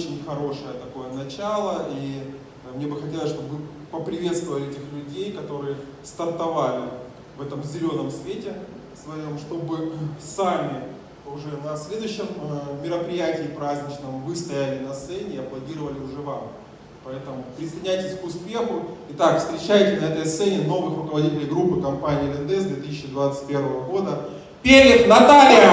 очень хорошее такое начало, и э, мне бы хотелось, чтобы вы поприветствовали этих людей, которые стартовали в этом зеленом свете своем, чтобы сами уже на следующем э, мероприятии праздничном вы стояли на сцене и аплодировали уже вам. Поэтому присоединяйтесь к успеху. Итак, встречайте на этой сцене новых руководителей группы компании Лендес 2021 года. Пелев Наталья!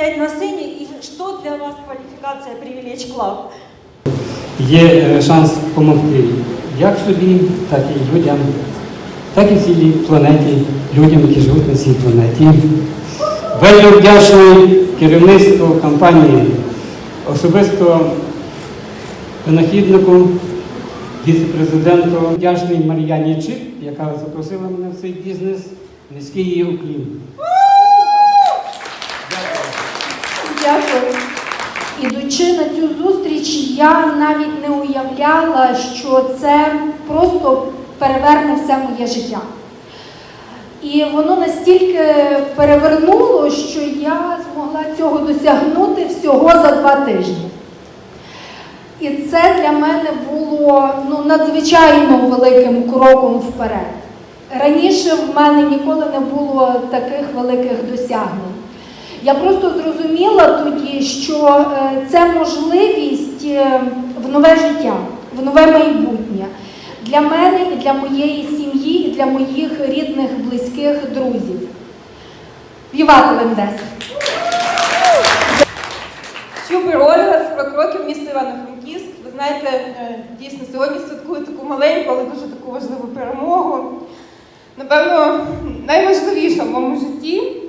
Стоять на сцене и что для вас квалификация привилегий клаб? є е, шанс допомогти як собі, так і людям, так і цілій планеті, людям, які живуть на цій планеті. Вельми вдячний керівництву компанії, особисто винахіднику, віце-президенту, вдячний Мар'яні Чип, яка запросила мене в цей бізнес. Низький її уклін. Дякую. Ідучи на цю зустріч, я навіть не уявляла, що це просто переверне все моє життя. І воно настільки перевернуло, що я змогла цього досягнути всього за два тижні. І це для мене було ну, надзвичайно великим кроком вперед. Раніше в мене ніколи не було таких великих досягнень. Я просто зрозуміла тоді, що е, це можливість е, в нове життя, в нове майбутнє для мене і для моєї сім'ї, і для моїх рідних, близьких друзів. Вівати Вендес! Щубер Ольга з прокроків міста Івано-Франківськ. Ви знаєте, е, дійсно сьогодні святкую таку маленьку, але дуже таку важливу перемогу. Напевно, найважливіша в моєму житті.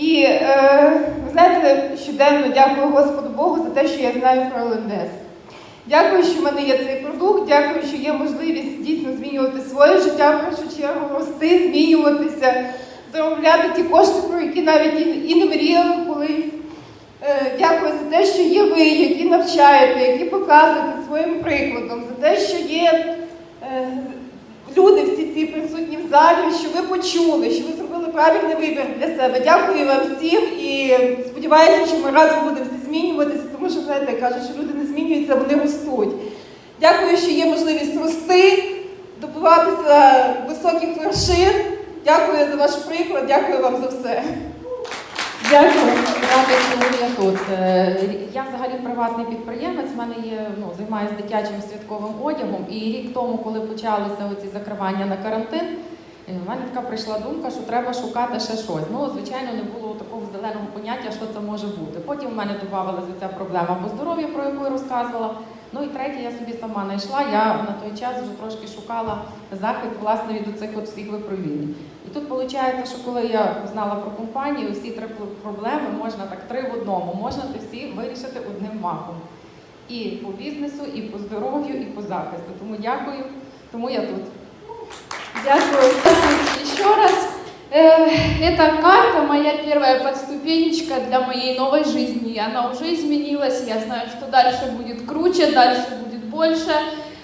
І е, ви знаєте, щоденно дякую Господу Богу за те, що я знаю про ЛНДС. Дякую, що в мене є цей продукт, дякую, що є можливість дійсно змінювати своє життя в першу чергу, рости, змінюватися, заробляти ті кошти, про які навіть і, не мріяли колись. Е, Дякую за те, що є ви, які навчаєте, які показуєте своїм прикладом, за те, що є е, люди всі ці присутні в залі, що ви почули, що ви зробили правильний вибір для себе. Дякую вам всім і сподіваюся, що ми разом будемо всі змінюватися, тому що знаєте, кажуть, що люди не змінюються, вони ростуть. Дякую, що є можливість рости, добиватися високих вершин. Дякую за ваш приклад, дякую вам за все. Дякую. Я тут. Е, Я взагалі приватний підприємець. В мене є ну займаюся дитячим святковим одягом. І рік тому, коли почалися оці закривання на карантин, е, в мене така прийшла думка, що треба шукати ще щось. Ну, звичайно, не було такого зеленого поняття, що це може бути. Потім в мене додавалася ця проблема по здоров'ю, про яку я розказувала. Ну і третє, я собі сама знайшла. Я на той час вже трошки шукала захист власне від оцих от всіх випромінень. І тут виходить, що коли я знала про компанію, всі три проблеми можна так три в одному, можна ти всі вирішити одним махом. І по бізнесу, і по здоров'ю, і по захисту. Тому дякую, тому я тут. Дякую. І ще раз Э, Эта карта моя первая подступенечка для моей новой жизни. Она уже изменилась. Я знаю, что дальше будет круче, дальше будет больше.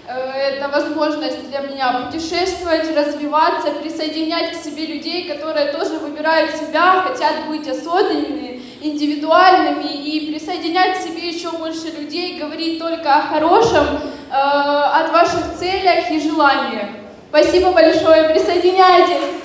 Э, Это возможность для меня путешествовать, развиваться, присоединять к себе людей, которые тоже выбирают себя, хотят быть особенными, индивидуальными и присоединять к себе еще больше людей, говорить только о хорошем, э, от ваших целях и желаниях. Спасибо большое, присоединяйтесь!